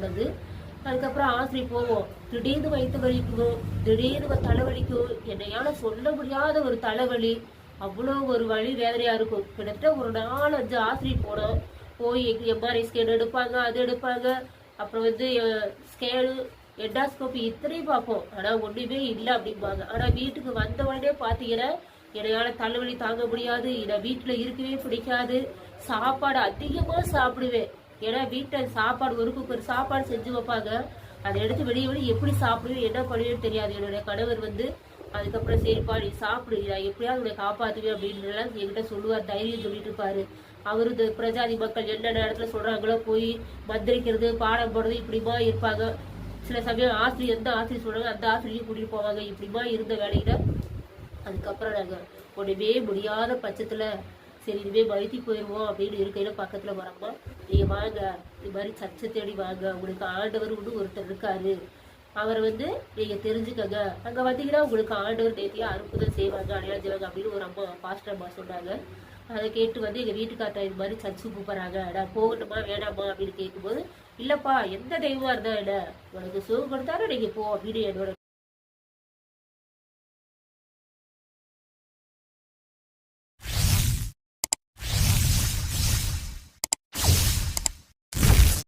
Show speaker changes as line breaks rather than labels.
போனது அதுக்கப்புறம் ஆசிரி போவோம். திடீர்னு வயிற்று வலிக்கும் திடீர்னு தலைவலிக்கும் என்னையால சொல்ல முடியாத ஒரு தலைவலி. அவ்வளோ ஒரு வழி வேதனையா இருக்கும். கிட்டத்தட்ட ஒரு நாள் அஞ்சு ஆசிரியர் போனோம். போய் எம்ஆர்ஐ ஸ்கேன் எடுப்பாங்க அது எடுப்பாங்க. அப்புறம் வந்து ஸ்கேனு எண்டாஸ்கோபி இத்தனையும் பார்ப்போம். ஆனா ஒண்ணுமே இல்லை அப்படிம்பாங்க. ஆனா வீட்டுக்கு வந்த உடனே பாத்தீங்கன்னா என்னையால தலைவலி தாங்க முடியாது. நான் வீட்டுல இருக்கவே பிடிக்காது. சாப்பாடு அதிகமா சாப்பிடுவேன். ஏன்னா வீட்டில் சாப்பாடு ஒரு குக்கர் சாப்பாடு செஞ்சு வைப்பாங்க. அதை எடுத்து வெளியே வெளியே எப்படி சாப்பிடுவோம் என்ன பண்ணுவேன்னு தெரியாது. என்னுடைய கணவர் வந்து அதுக்கப்புறம் சரிப்பா நீ சாப்பிடு. நான் எப்படியாவது உன்னை காப்பாற்றுவேன் அப்படின்றலாம் என்கிட்ட சொல்லுவார். தைரியம் சொல்லிட்டு இருப்பாரு அவரு இந்த பிரஜாதி மக்கள் என்னென்ன இடத்துல சொல்றாங்களோ போய் மந்திரிக்கிறது பாடம் போடுறது இப்படிமா இருப்பாங்க. சில சமயம் ஆசிரியர் எந்த ஆசிரியர் சொல்றாங்க அந்த ஆசிரியரையும் கூட்டிட்டு போவாங்க. இப்படிமா இருந்த வேலையில அதுக்கப்புறம் நாங்கள் ஒன்றுமே முடியாத பட்சத்துல சரி இனிமேல் மழுத்தி போயிடுவோம் அப்படின்னு இருக்கையில பக்கத்துல வரப்போ நீங்க வாங்க இது மாதிரி சர்ச்சை தேடி வாங்க. உங்களுக்கு ஆண்டவர் ஒன்று ஒருத்தர் இருக்காரு. அவரை வந்து நீங்க தெரிஞ்சுக்கங்க. அங்க வந்தீங்கன்னா உங்களுக்கு ஆண்டவர் நேத்தியா அற்புதம் செய்வாங்க அடையாளம் செய்வாங்க அப்படின்னு ஒரு அம்மா பாஸ்டர் அம்மா சொன்னாங்க. அதை கேட்டு வந்து எங்க வீட்டுக்கார்ட்ட இது மாதிரி சர்ச்சு கூப்பிடுறாங்க. நான் போகணுமா வேணாமா? அப்படின்னு கேட்கும்போது இல்லப்பா எந்த தெய்வமா இருந்தா என்ன? உனக்கு சுகம் கொடுத்தாலும் நீங்க போ அப்படின்னு என்னோட